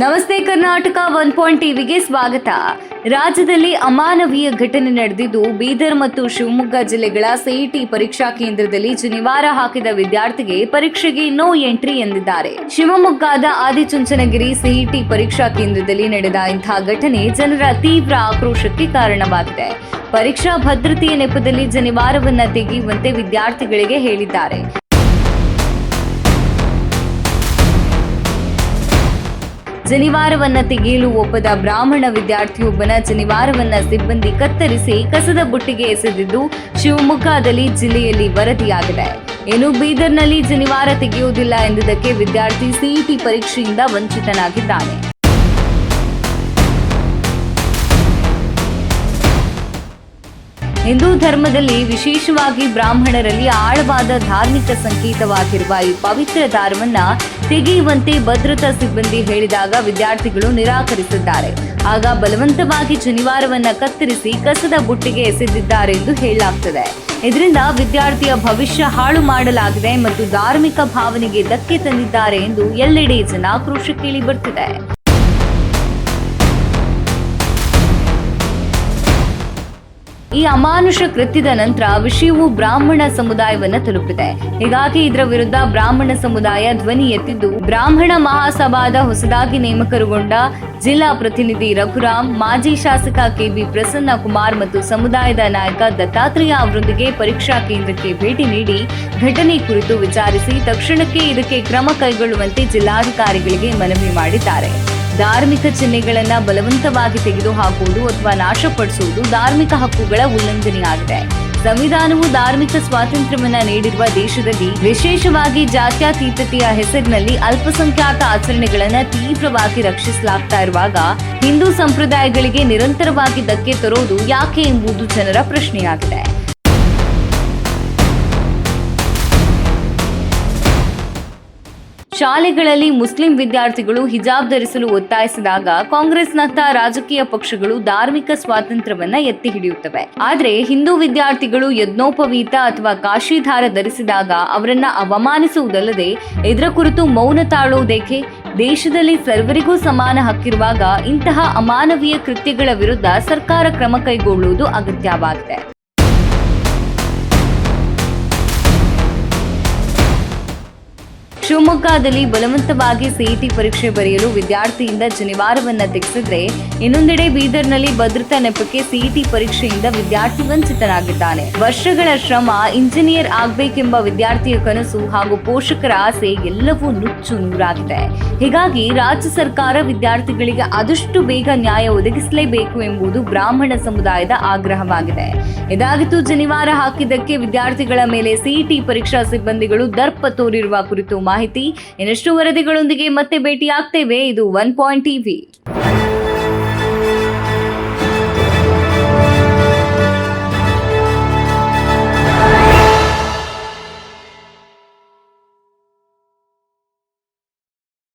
ನಮಸ್ತೆ Karnataka one point ಟಿವಿಗೆ ಸ್ವಾಗತ. ರಾಜ್ಯದಲ್ಲಿ ಅಮಾನವೀಯ ಘಟನೆ ನಡೆದಿದ್ದು, ಬೀದರ್ ಮತ್ತು ಶಿವಮೊಗ್ಗ ಜಿಲ್ಲೆಗಳ ಸಿಇಟಿ ಪರೀಕ್ಷಾ ಕೇಂದ್ರದಲ್ಲಿ ಶನಿವಾರ ಹಾಕಿದ ವಿದ್ಯಾರ್ಥಿಗೆ ಪರೀಕ್ಷೆಗೆ ನೋ ಎಂಟ್ರಿ ಎಂದಿದ್ದಾರೆ. ಶಿವಮೊಗ್ಗದ ಆದಿಚುಂಚನಗಿರಿ ಸಿಇಟಿ ಪರೀಕ್ಷಾ ಕೇಂದ್ರದಲ್ಲಿ ನಡೆದ ಇಂತಹ ಘಟನೆ ಜನರ ತೀವ್ರ ಆಕ್ರೋಶಕ್ಕೆ ಕಾರಣವಾಗಿದೆ. ಪರೀಕ್ಷಾ ಭದ್ರತೆಯ ನೆಪದಲ್ಲಿ ಜನಿವಾರವನ್ನ ತೆಗೆಯುವಂತೆ ವಿದ್ಯಾರ್ಥಿಗಳಿಗೆ ಹೇಳಿದ್ದಾರೆ. ಜನಿವಾರವನ್ನ ತೆಗೆಯಲು ಒಪ್ಪದ ಬ್ರಾಹ್ಮಣ ವಿದ್ಯಾರ್ಥಿಯೊಬ್ಬನ ಜನಿವಾರವನ್ನ ಸಿಬ್ಬಂದಿ ಕತ್ತರಿಸಿ ಕಸದ ಬುಟ್ಟಿಗೆ ಎಸೆದಿದ್ದು ಶಿವಮೊಗ್ಗದಲ್ಲಿ ಜಿಲ್ಲೆಯಲ್ಲಿ ವರದಿಯಾಗಿದೆ. ಇನ್ನು ಬೀದರ್ನಲ್ಲಿ ಜನಿವಾರ ತೆಗೆಯುವುದಿಲ್ಲ ಎಂದಿದ್ದಕ್ಕೆ ವಿದ್ಯಾರ್ಥಿ ಸಿಇಟಿ ಪರೀಕ್ಷೆಯಿಂದ ವಂಚಿತನಾಗಿದ್ದಾನೆ. ಹಿಂದೂ ಧರ್ಮದಲ್ಲಿ ವಿಶೇಷವಾಗಿ ಬ್ರಾಹ್ಮಣರಲ್ಲಿ ಆಳವಾದ ಧಾರ್ಮಿಕ ಸಂಕೇತವಾಗಿರುವ ಈ ಪವಿತ್ರ ದಾರವನ್ನ ತೆಗೆಯುವಂತೆ ಭದ್ರತಾ ಸಿಬ್ಬಂದಿ ಹೇಳಿದಾಗ ವಿದ್ಯಾರ್ಥಿಗಳು ನಿರಾಕರಿಸಿದ್ದಾರೆ. ಆಗ ಬಲವಂತವಾಗಿ ಶನಿವಾರವನ್ನ ಕತ್ತರಿಸಿ ಕಸದ ಬುಟ್ಟಿಗೆ ಎಸೆದಿದ್ದಾರೆ ಎಂದು ಹೇಳಲಾಗ್ತದೆ. ಇದರಿಂದ ವಿದ್ಯಾರ್ಥಿಯ ಭವಿಷ್ಯ ಹಾಳು ಮಾಡಲಾಗಿದೆ ಮತ್ತು ಧಾರ್ಮಿಕ ಭಾವನೆಗೆ ಧಕ್ಕೆ ತಂದಿದ್ದಾರೆ ಎಂದು ಎಲ್ಲೆಡೆ ಜನ ಆಕ್ರೋಶ ಕೇಳಿ ಬರ್ತಿದೆ. ಈ ಅಮಾನುಷ ಕೃತ್ಯದ ನಂತರ ವಿಷಯವು ಬ್ರಾಹ್ಮಣ ಸಮುದಾಯವನ್ನ ತಲುಪಿದೆ. ಹೀಗಾಗಿ ಇದರ ವಿರುದ್ಧ ಬ್ರಾಹ್ಮಣ ಸಮುದಾಯ ಧ್ವನಿ ಎತ್ತಿದ್ದು, ಬ್ರಾಹ್ಮಣ ಮಹಾಸಭಾದ ಹೊಸದಾಗಿ ನೇಮಕರುಗೊಂಡ ಜಿಲ್ಲಾ ಪ್ರತಿನಿಧಿ ರಘುರಾಮ್, ಮಾಜಿ ಶಾಸಕ ಕೆಬಿ ಪ್ರಸನ್ನ ಕುಮಾರ್ ಮತ್ತು ಸಮುದಾಯದ ನಾಯಕ ದತ್ತಾತ್ರೇಯ ಅವರೊಂದಿಗೆ ಪರೀಕ್ಷಾ ಕೇಂದ್ರಕ್ಕೆ ಭೇಟಿ ನೀಡಿ ಘಟನೆ ಕುರಿತು ವಿಚಾರಿಸಿ, ತಕ್ಷಣಕ್ಕೆ ಇದಕ್ಕೆ ಕ್ರಮ ಕೈಗೊಳ್ಳುವಂತೆ ಜಿಲ್ಲಾಧಿಕಾರಿಗಳಿಗೆ ಮನವಿ ಮಾಡಿದ್ದಾರೆ. ಧಾರ್ಮಿಕ ಚಿಹ್ನೆಗಳನ್ನ ಬಲವಂತವಾಗಿ ತೆಗೆದುಹಾಕುವುದು ಅಥವಾ ನಾಶಪಡಿಸುವುದು ಧಾರ್ಮಿಕ ಹಕ್ಕುಗಳ ಉಲ್ಲಂಘನೆಯಾಗಿದೆ. ಸಂವಿಧಾನವು ಧಾರ್ಮಿಕ ಸ್ವಾತಂತ್ರ್ಯವನ್ನ ನೀಡಿರುವ ದೇಶದಲ್ಲಿ ವಿಶೇಷವಾಗಿ ಜಾತ್ಯತೀತತೆಯ ಹೆಸರಿನಲ್ಲಿ ಅಲ್ಪಸಂಖ್ಯಾತ ಆಚರಣೆಗಳನ್ನ ತೀವ್ರವಾಗಿ ರಕ್ಷಿಸಲಾಗ್ತಾ ಇರುವಾಗ ಹಿಂದೂ ಸಂಪ್ರದಾಯಗಳಿಗೆ ನಿರಂತರವಾಗಿ ಧಕ್ಕೆ ತರೋದು ಯಾಕೆ ಎಂಬುದು ಜನರ ಪ್ರಶ್ನೆಯಾಗಿದೆ. ಶಾಲೆಗಳಲ್ಲಿ ಮುಸ್ಲಿಂ ವಿದ್ಯಾರ್ಥಿಗಳು ಹಿಜಾಬ್ ಧರಿಸಲು ಒತ್ತಾಯಿಸಿದಾಗ ಕಾಂಗ್ರೆಸ್ನಂತಹ ರಾಜಕೀಯ ಪಕ್ಷಗಳು ಧಾರ್ಮಿಕ ಸ್ವಾತಂತ್ರ್ಯವನ್ನ ಎತ್ತಿ ಹಿಡಿಯುತ್ತವೆ. ಆದರೆ ಹಿಂದೂ ವಿದ್ಯಾರ್ಥಿಗಳು ಯಜ್ಞೋಪವೀತ ಅಥವಾ ಕಾಶಿಧಾರ ಧರಿಸಿದಾಗ ಅವರನ್ನ ಅವಮಾನಿಸುವುದಲ್ಲದೆ ಇದರ ಕುರಿತು ಮೌನ ತಾಳುವುದೇಕೆ? ದೇಶದಲ್ಲಿ ಸರ್ವರಿಗೂ ಸಮಾನ ಹಕ್ಕಿರುವಾಗ ಇಂತಹ ಅಮಾನವೀಯ ಕೃತ್ಯಗಳ ವಿರುದ್ಧ ಸರ್ಕಾರ ಕ್ರಮ ಕೈಗೊಳ್ಳುವುದು ಅಗತ್ಯವಾಗಿದೆ. ಶಿವಮೊಗ್ಗದಲ್ಲಿ ಬಲವಂತವಾಗಿ ಸಿಇಟಿ ಪರೀಕ್ಷೆ ಬರೆಯಲು ವಿದ್ಯಾರ್ಥಿಯಿಂದ ಜನಿವಾರವನ್ನ ತೆಗೆಸಿದ್ರೆ ಇನ್ನೊಂದೆಡೆ ಬೀದರ್ನಲ್ಲಿ ಭದ್ರತಾ ನೆಪಕ್ಕೆ ಸಿಇಟಿ ಪರೀಕ್ಷೆಯಿಂದ ವಿದ್ಯಾರ್ಥಿ ವಂಚಿತನಾಗಿದ್ದಾನೆ. ವರ್ಷಗಳ ಶ್ರಮ, ಇಂಜಿನಿಯರ್ ಆಗ್ಬೇಕೆಂಬ ವಿದ್ಯಾರ್ಥಿಯ ಕನಸು ಹಾಗೂ ಪೋಷಕರ ಆಸೆ ಎಲ್ಲವೂ ನುಚ್ಚು ನೂರಾಗಿದೆ. ಹೀಗಾಗಿ ರಾಜ್ಯ ಸರ್ಕಾರ ವಿದ್ಯಾರ್ಥಿಗಳಿಗೆ ಆದಷ್ಟು ಬೇಗ ನ್ಯಾಯ ಒದಗಿಸಲೇಬೇಕು ಎಂಬುದು ಬ್ರಾಹ್ಮಣ ಸಮುದಾಯದ ಆಗ್ರಹವಾಗಿದೆ. ಇದಾಗಿತ್ತು ಜನಿವಾರ ಹಾಕಿದ್ದಕ್ಕೆ ವಿದ್ಯಾರ್ಥಿಗಳ ಮೇಲೆ ಸಿಇಟಿ ಪರೀಕ್ಷಾ ಸಿಬ್ಬಂದಿಗಳು ದರ್ಪ ತೋರಿರುವ ಕುರಿತು ಮಾಹಿತಿ ಇನ್ನಷ್ಟು ವರದಿಗಳೊಂದಿಗೆ ಮತ್ತೆ ಭೇಟಿಯಾಗ್ತೇವೆ. ಇದು ಒನ್ ಪಾಯಿಂಟ್ ಟಿವಿ